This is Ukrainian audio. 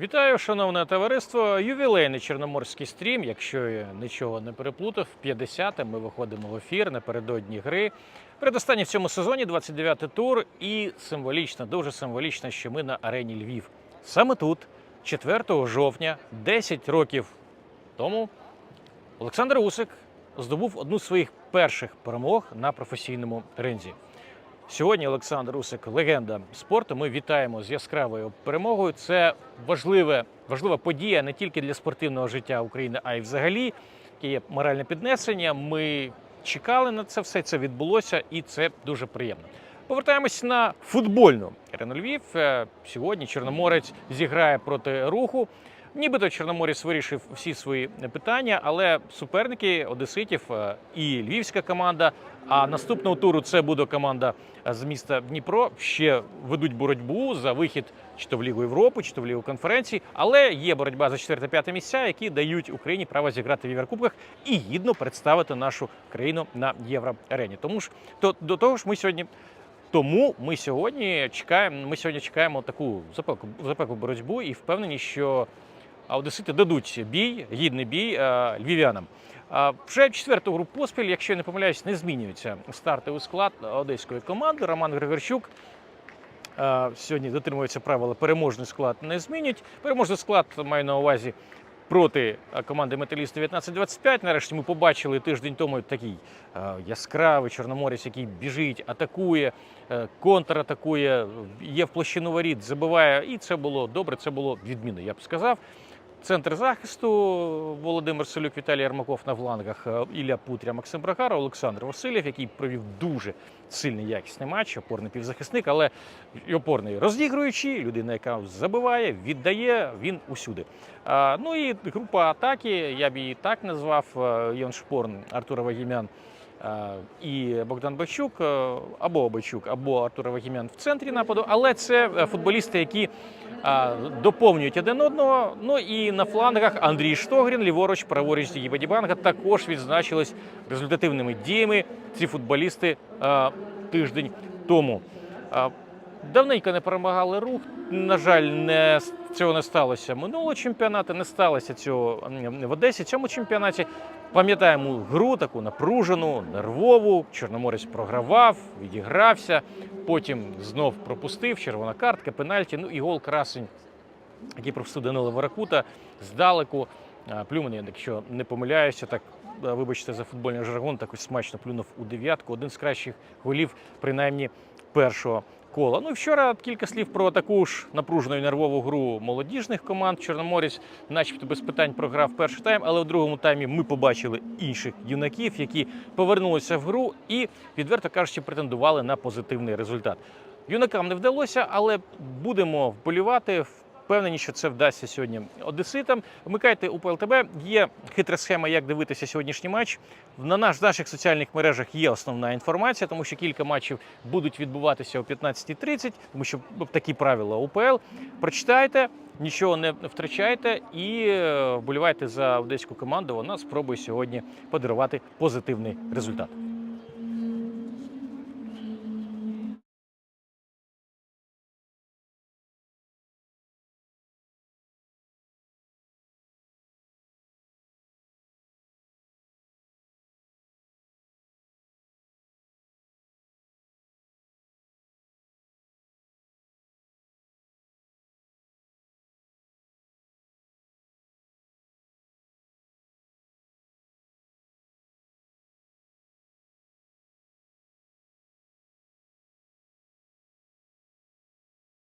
Вітаю, шановне товариство. Ювілейний чорноморський стрім. Якщо я нічого не переплутав, 50 ми виходимо в ефір напередодні гри. Передостанній в цьому сезоні 29-й тур. І символічно, дуже символічно, що ми на арені Львів. Саме тут, 4 жовтня, 10 років тому, Олександр Усик здобув одну з своїх перших перемог на професійному ринзі. Сьогодні Олександр Усик, легенда спорту. Ми вітаємо з яскравою перемогою. Це важливе, важлива подія не тільки для спортивного життя України, а й взагалі. Є моральне піднесення. Ми чекали на це все. Це відбулося, і це дуже приємно. Повертаємось на футбольну арену Львів. Е, Сьогодні Чорноморець зіграє проти руху. Нібито Чорноморець вирішив всі свої питання, але суперники Одеситів е, і львівська команда. А наступного туру це буде команда е, з міста Дніпро. Ще ведуть боротьбу за вихід чи то в Лігу Європи, чи то в Лігу конференції. Але є боротьба за 4-5 місця, які дають Україні право зіграти в Єврокубках і гідно представити нашу країну на євроарені. Тому ж то до того ж, ми сьогодні. Тому ми сьогодні чекаємо. Ми сьогодні чекаємо таку запеку, запеку боротьбу і впевнені, що Одесити дадуть бій, гідний бій е, львів'янам. Вже четверту гру поспіль, якщо я не помиляюсь, не змінюється стартовий склад одеської команди. Роман Григорчук е, сьогодні дотримується правила переможний склад не змінять. Переможний склад маю на увазі проти команди Металіст 19-25. Нарешті ми побачили тиждень тому такий е, яскравий чорноморець, який біжить, атакує, е, контратакує, є в площину воріт, забиває. І це було добре, це було відмінно, я б сказав. Центр захисту Володимир Солюк, Віталій Ярмаков на флангах, е, Ілля Путря, Максим Брагара, Олександр Васильєв, який провів дуже сильний якісний матч, опорний півзахисник, але і опорний розігруючий, людина, яка забиває, віддає, він усюди. А, ну і група атаки, я б її так назвав: Йон Шпорн, Артур Вагімян. е, І Богдан Бачук е, або Бачук, або Артур Вагімян в центрі нападу, але це футболісти, які доповнюють один одного. Ну і на флангах Андрій Штогрін, ліворуч, праворуч Дієва Дібанга також відзначились результативними діями ці футболісти тиждень тому. Давненько не перемагали рух. На жаль, не цього не сталося минулого чемпіонату, не сталося цього в Одесі. Цьому чемпіонаті пам'ятаємо гру таку напружену, нервову. Чорноморець програвав, відігрався, потім знов пропустив. Червона картка, пенальті. Ну і гол красень, який пропустив Данила Варакута здалеку. Плюманий, якщо не помиляюся, так вибачте за футбольний жаргон, так ось смачно плюнув у дев'ятку. Один з кращих голів, принаймні першого кола. Ну і вчора кілька слів про таку ж напружену і нервову гру молодіжних команд. Чорноморець, начебто, без питань програв перший тайм, але у другому таймі ми побачили інших юнаків, які повернулися в гру і, відверто кажучи, претендували на позитивний результат. Юнакам не вдалося, але будемо вболівати. Впевнені, що це вдасться сьогодні одеситам. Вмикайте УПЛ ТБ. Є хитра схема, як дивитися сьогоднішній матч. На наш, наших соціальних мережах є основна інформація, тому що кілька матчів будуть відбуватися о 15.30, тому що такі правила УПЛ. Прочитайте, нічого не втрачайте і е, вболівайте за одеську команду. Вона спробує сьогодні подарувати позитивний результат.